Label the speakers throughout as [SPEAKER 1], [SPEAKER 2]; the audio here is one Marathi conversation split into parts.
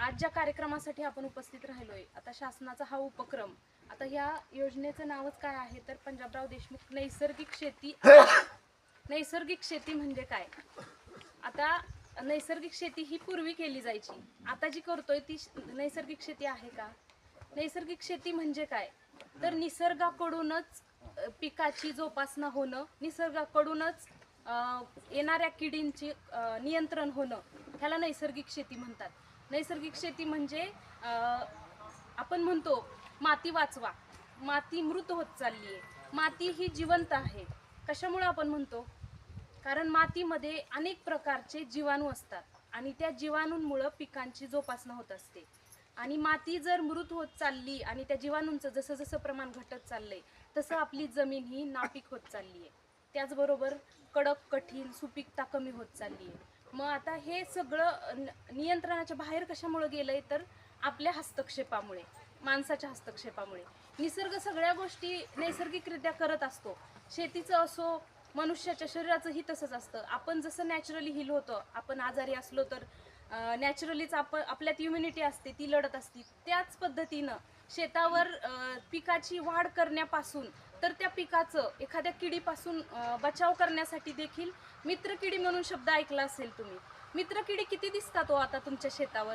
[SPEAKER 1] आज ज्या कार्यक्रमासाठी आपण उपस्थित राहिलोय. आता शासनाचा हा उपक्रम आता ह्या योजनेचं नावच काय आहे? तर पंजाबराव देशमुख नैसर्गिक शेती नैसर्गिक शेती म्हणजे काय? आता नैसर्गिक शेती ही पूर्वी केली जायची. आता जी करतोय ती नैसर्गिक शेती आहे का? नैसर्गिक शेती म्हणजे काय? तर निसर्गाकडूनच पिकाची जोपासना होणं निसर्गाकडूनच येणाऱ्या किडींची नियंत्रण होणं ह्याला नैसर्गिक शेती म्हणतात. नैसर्गिक शेती म्हणजे आपण म्हणतो माती वाचवा. माती मृत होत चालली आहे माती ही जिवंत आहे. कशामुळे आपण म्हणतो? कारण मातीमध्ये अनेक प्रकारचे जीवाणू असतात आणि त्या जीवाणूंमुळं पिकांची जोपासना होत असते. आणि माती जर मृत होत चालली आणि त्या जीवाणूंचं जसं जसं प्रमाण घटत चाललंय तसं आपली जमीन ही नापीक होत चालली आहे त्याचबरोबर कडक कठीण सुपीकता कमी होत चालली आहे मग आता हे सगळं न- नियंत्रणाच्या बाहेर कशामुळे गेलंय? तर आपल्या हस्तक्षेपामुळे माणसाच्या हस्तक्षेपामुळे. निसर्ग सगळ्या गोष्टी नैसर्गिकरित्या करत असतो. शेतीचं असो मनुष्याच्या शरीराचंही तसंच असतं. आपण जसं नॅचरली हिल होतं आपण आजारी असलो तर नॅचरलीच आपण आपल्यात इम्युनिटी असते ती लढत असते. त्याच पद्धतीनं शेतावर पिकाची वाढ करण्यापासून तर त्या पिकाचं एखाद्या किडीपासून बचाव करण्यासाठी देखील मित्रकिडी म्हणून शब्द ऐकला असेल तुम्ही. मित्रकिडी किती दिसतात हो आता तुमच्या शेतावर?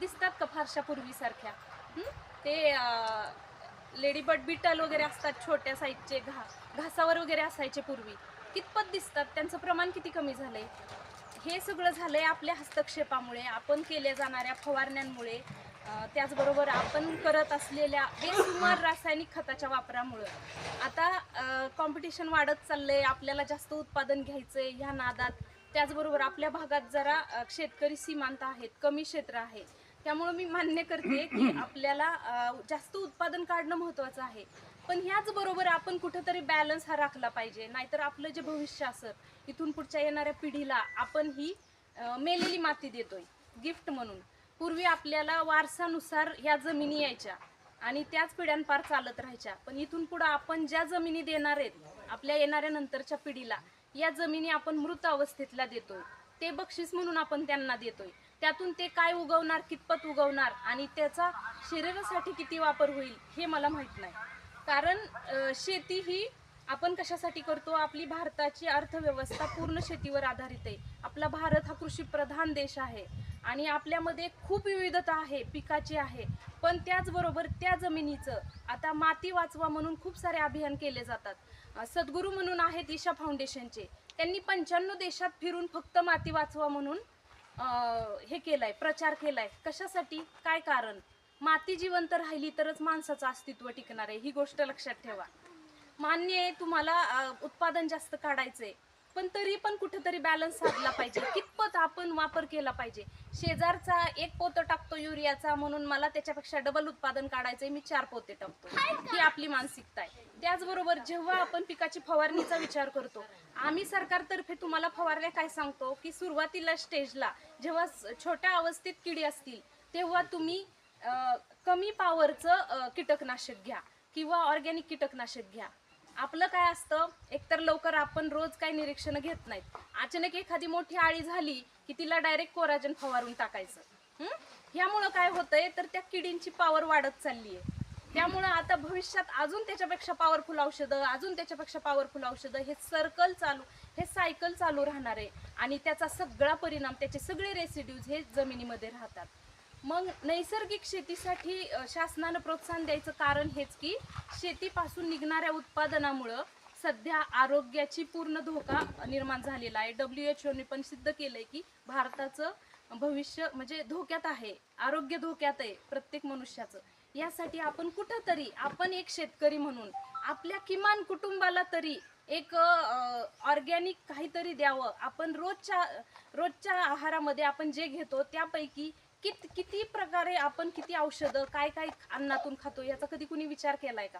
[SPEAKER 1] दिसतात का फारशा पूर्वीसारख्या? ते ते लेडीबर्ड बिटल वगैरे असतात छोट्या साईजचे घा घासावर वगैरे असायचे पूर्वी. कितपत दिसतात? त्यांचं प्रमाण किती कमी झालंय? हे सगळं झालंय आपल्या हस्तक्षेपामुळे आपण केल्या जाणाऱ्या फवारण्यांमुळे. त्याचबरोबर आपण करत असलेल्या बेसुमार रासायनिक खताच्या वापरामुळं. आता कॉम्पिटिशन वाढत चाललंय आपल्याला जास्त उत्पादन घ्यायचंय ह्या नादात. त्याचबरोबर आपल्या भागात जरा शेतकरी सीमांत आहेत कमी क्षेत्र आहे. त्यामुळे मी मान्य करते की आपल्याला जास्त उत्पादन काढणं महत्वाचं आहे. पण ह्याच बरोबर आपण कुठेतरी बॅलन्स हा राखला पाहिजे. नाहीतर आपलं जे भविष्य असत इथून पुढच्या येणाऱ्या पिढीला आपण ही मेलेली माती देतोय. गिफ्ट म्हणून. पूर्वी आपल्याला वारसानुसार ह्या जमिनी यायच्या आणि त्याच पिढ्यांपार चालत राहायच्या. पण इथून पुढं आपण ज्या जमिनी देणार आहेत आपल्या येणाऱ्या नंतरच्या पिढीला या जमिनी आपण मृत अवस्थेतल्या देतोय. ते बक्षीस म्हणून आपण त्यांना देतोय. त्यातून ते काय उगवणार कितपत उगवणार आणि त्याचा शरीरासाठी किती वापर होईल हे मला माहीत नाही. कारण शेती ही आपण कशासाठी करतो? आपली भारताची अर्थव्यवस्था पूर्ण शेतीवर आधारित आहे. आपला भारत हा कृषी प्रधान देश आहे. आणि आपल्यामध्ये खूप विविधता आहे पिकाची आहे. पण त्याचबरोबर त्या जमिनीचं आता माती वाचवा म्हणून खूप सारे अभियान केले जातात. सद्गुरू म्हणून आहेत ईशा फाउंडेशनचे. त्यांनी पंच्याण्णव देशात फिरून फक्त माती वाचवा म्हणून हे केलंय प्रचार केलाय. कशासाठी? काय कारण? माती जिवंत राहिली तरच माणसाचं अस्तित्व टिकणार आहे. ही गोष्ट लक्षात ठेवा. मान्य आहे तुम्हाला उत्पादन जास्त काढायचंय. पण तरी पण कुठेतरी बॅलन्स साधला पाहिजे. कितपत आपण वापर केला पाहिजे. शेजारचा एक पोतं टाकतो युरियाचा म्हणून मला त्याच्यापेक्षा डबल उत्पादन काढायचंय मी चार पोते टाकतो. ही आपली मानसिकता आहे. त्याचबरोबर जेव्हा आपण पिकाची फवारणीचा विचार करतो आम्ही सरकारतर्फे तुम्हाला फवारण्या काय सांगतो की सुरुवातीला स्टेजला जेव्हा स- छोट्या अवस्थेत किडी असतील तेव्हा तुम्ही कमी पॉवरचं कीटकनाशक घ्या किंवा ऑर्गॅनिक कीटकनाशक घ्या. आपलं काय असतं एकतर लवकर आपण रोज काही निरीक्षण घेत नाहीत. अचानक एखादी मोठी आळी झाली की तिला डायरेक्ट कोराजन फवारून टाकायचं. ह्यामुळं काय होतंय तर त्या किडींची पॉवर वाढत चालली आहे त्यामुळं आता भविष्यात अजून त्याच्यापेक्षा पॉवरफुल औषधं अजून त्याच्यापेक्षा पॉवरफुल औषधं हे सर्कल चालू हे सायकल चालू राहणार. आहे आणि त्याचा सगळा परिणाम त्याचे सगळे रेसिड्यूज हे जमिनीमध्ये राहतात. मग नैसर्गिक शेतीसाठी शासनानं प्रोत्साहन द्यायचं कारण हेच की शेतीपासून निघणाऱ्या उत्पादनामुळं सध्या आरोग्याची पूर्ण धोका निर्माण झालेला आहे. डब्ल्यू एच ओने पण सिद्ध केलंय की भारताचं भविष्य म्हणजे धोक्यात आहे आरोग्य धोक्यात आहे प्रत्येक मनुष्याचं. यासाठी आपण कुठंतरी आपण एक शेतकरी म्हणून आपल्या किमान कुटुंबाला तरी एक ऑर्गॅनिक काहीतरी द्यावं. आपण रोजच्या रोजच्या आहारामध्ये आपण जे घेतो त्यापैकी कित किती प्रकारे आपण किती औषधं काय काय अन्नातून खातो याचा कधी कुणी विचार केलाय का?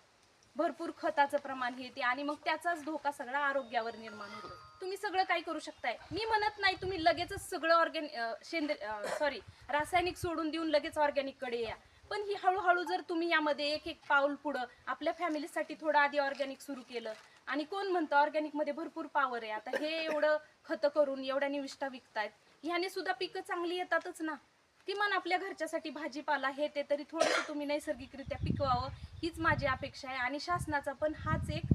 [SPEAKER 1] भरपूर खताचं प्रमाण हे ते आणि मग त्याचाच धोका सगळा आरोग्यावर निर्माण होतो. तुम्ही सगळं काय करू शकताय? मी म्हणत नाही तुम्ही लगेचच सगळं ऑर्गॅन सेंद्र सॉरी रासायनिक सोडून देऊन लगेच ऑर्गॅनिककडे या. पण ही हळूहळू जर तुम्ही यामध्ये एक एक पाऊल पुढं आपल्या फॅमिलीसाठी थोडं आधी ऑर्गॅनिक सुरू केलं आणि कोण म्हणतं ऑर्गॅनिकमध्ये भरपूर पॉवर आहे आता हे एवढं खतं करून एवढ्या निविष्ठा विकतायत ह्याने सुद्धा पिकं चांगली येतातच ना? किमान आपल्या घरच्यासाठी भाजीपाला हे ते तरी थोडंसं तुम्ही नैसर्गिकरित्या पिकवावं हीच माझी अपेक्षा आहे. आणि शासनाचा पण हाच एक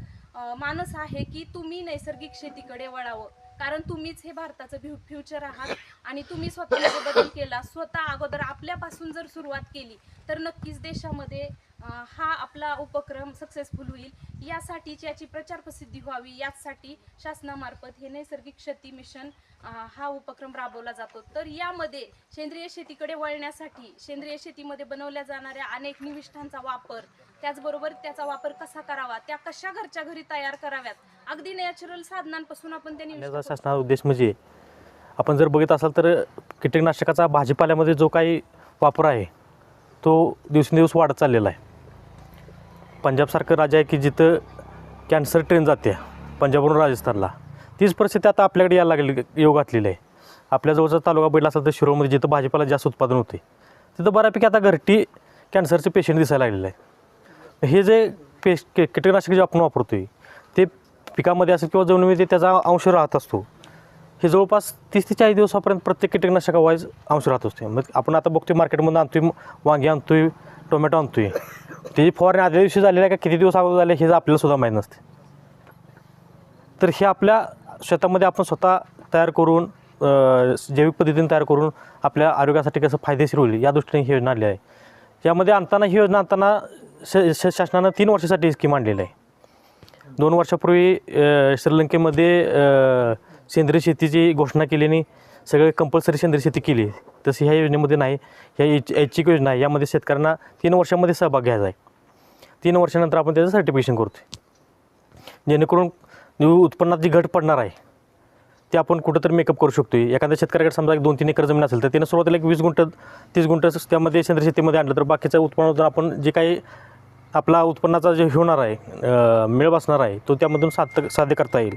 [SPEAKER 1] मानस आहे की तुम्ही नैसर्गिक शेतीकडे वळावं. कारण तुम्हीच हे भारताचं फ्यु फ्युचर आहात आणि तुम्ही स्वतःमध्ये बदल केला स्वतः अगोदर आपल्यापासून जर सुरुवात केली तर नक्कीच देशामध्ये हा आपला उपक्रम सक्सेसफुल होईल. यासाठीच याची प्रचार प्रसिद्धी व्हावी यासाठी शासनामार्फत हे नैसर्गिक शेती मिशन हा उपक्रम राबवला जातो. तर यामध्ये सेंद्रिय शेतीकडे वळण्यासाठी सेंद्रिय शेतीमध्ये बनवल्या जाणाऱ्या अनेक निविष्ठांचा वापर त्याचबरोबर त्याचा वापर कसा करावा त्या कशा घरच्या घरी तयार कराव्यात अगदी नॅचरल साधनांपासून आपण त्या
[SPEAKER 2] शासनाचा उद्देश म्हणजे आपण जर बघित असाल तर कीटकनाशकाचा भाजीपाल्यामध्ये जो काही वापर आहे तो दिवसेंदिवस वाढत चाललेला आहे. पंजाबसारखं राज्य आहे की जिथं कॅन्सर ट्रेन जाते पंजाबवरून राजस्थानला. तीच परिस्थिती आता आपल्याकडे यायला लागली येऊ घातलेली आहे. आपल्या जवळचा तालुका बैठला असेल तर शिरोमध्ये जिथं भाजीपाला जास्त उत्पादन होते. तिथं बऱ्यापैकी आता घरटी कॅन्सरचे पेशंट दिसायला लागलेले आहे हे जे पेश के कीटकनाशक जे आपण वापरतोय ते पिकामध्ये असेल किंवा जमिनीमध्ये त्याचा अंश राहत असतो. हे जवळपास तीस ते चाळीस दिवसापर्यंत प्रत्येक कीटकनाशका वाईज अंश राहत असते. मग आपण आता बघतोय मार्केटमधून आणतोय वांगी आणतोय टोमॅटो आणतोय. त्याची फवारणी आदल्या दिवशी झालेली आहे का किती दिवस अगोदर झाले हे आपल्याला सुद्धा माहीत नसते. तर हे आपल्या शेतामध्ये आपण स्वतः तयार करून जैविक पद्धतीने तयार करून आपल्या आरोग्यासाठी कसं फायदेशीर होईल या दृष्टीने ही योजना आली आहे. यामध्ये आणताना ही योजना आणताना श शासनानं तीन वर्षासाठी स्कीम आणलेली आहे. दोन वर्षापूर्वी श्रीलंकेमध्ये सेंद्रिय शेतीची घोषणा केल्याने सगळे कंपल्सरी सेंद्रिय शेती केली तशी ह्या योजनेमध्ये नाही ह्या ऐच- ऐच्छिक योजना आहे. यामध्ये शेतकऱ्यांना तीन वर्षामध्ये सहभाग घ्यायचा आहे. तीन वर्षानंतर आपण त्याचं सर्टिफिकेशन करतो जेणेकरून उत्पन्नात जी घट पडणार आहे ते आपण कुठंतरी मेकअप करू शकतो एखाद्या शेतकऱ्याकडे समजा एक दोन तीन एकर जमीन असेल तर त्यानं सुरुवातीला एक वीस गुंठ तीस गुंठ त्यामध्ये सेंद्रिय शेतीमध्ये आणलं तर बाकीचं उत्पन्न आपण जे काही आपला उत्पन्नाचा जे होणार आहे मेळ बसणार आहे तो त्यामधून साध्य साध्य करता येईल.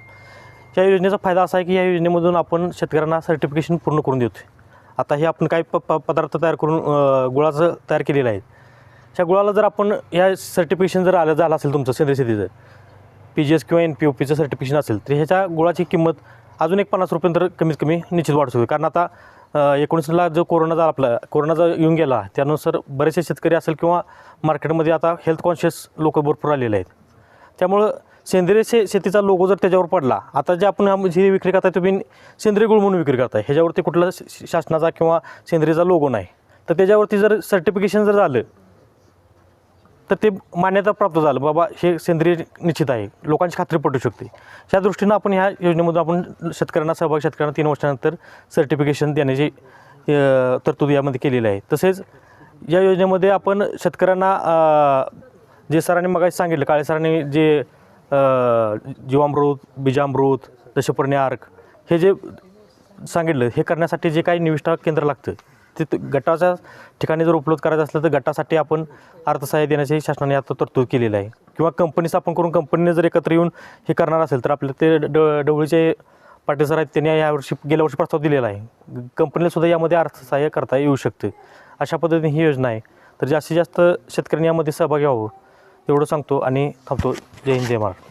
[SPEAKER 2] या योजनेचा फायदा असा आहे की या योजनेमधून आपण शेतकऱ्यांना सर्टिफिकेशन पूर्ण करून देतो आता हे आपण काही प प पदार्थ तयार करून गुळाचं तयार केलेलं आहे. ह्या गुळाला जर आपण या सर्टिफिकेशन जर आलं झालं असेल तुमचं सेंद्रिय शेतीचं पी जी एस किंवा एन पी ओ पीचं सर्टिफिकेशन असेल तर ह्याच्या गुळाची किंमत अजून एक पन्नास रुपये तर कमीत कमी निश्चित वाढू शकते. कारण आता एकोणीसला जो कोरोनाचा आपला कोरोनाचा येऊन गेला त्यानुसार बरेचसे शेतकरी असेल किंवा मार्केटमध्ये आता हेल्थ कॉन्शियस लोक भरपूर आलेले आहेत. त्यामुळं सेंद्रिय शे शेतीचा लोगो जर त्याच्यावर पडला आता जे आपण जी विक्री करताय तुम्ही सेंद्रिय गुळ म्हणून विक्री करताय ह्याच्यावरती कुठला शासनाचा किंवा सेंद्रियचा लोगो नाही. तर त्याच्यावरती जर सर्टिफिकेशन जर झालं तर ते मान्यता प्राप्त झालं बाबा हे सेंद्रिय निश्चित आहे लोकांची खात्री पटू शकते. त्या दृष्टीनं आपण ह्या योजनेमधून आपण शेतकऱ्यांना सहभाग शेतकऱ्यांना तीन वर्षानंतर सर्टिफिकेशन देण्याची तरतूद यामध्ये केलेली आहे. तसेच या योजनेमध्ये आपण शेतकऱ्यांना जे सरांनी मग सांगितलं काळे सरांनी जे जीवामृत बीजामृत दशपर्णी अर्क हे जे सांगितलं हे करण्यासाठी जे काही निविष्ठा केंद्र लागतं ते गटाच्या ठिकाणी जर उपलब्ध करायचं असलं तर गटासाठी आपण अर्थसहाय्य देण्याची शासनाने आता तरतूद केलेलं आहे. किंवा कंपनी स्थापन करून कंपनीने जर एकत्र येऊन हे करणार असेल तर आपल्या ते ड डवळीचे पाटील सर आहेत त्यांनी यावर्षी गेल्या वर्षी प्रस्ताव दिलेला आहे. कंपनीला सुद्धा यामध्ये अर्थसहाय्य करता येऊ शकते. अशा पद्धतीने ही योजना आहे. तर जास्तीत जास्त शेतकऱ्यांनी यामध्ये सहभागी व्हावं. एवढं सांगतो आणि थांबतो. जय हिंद जय महाराष्ट्र.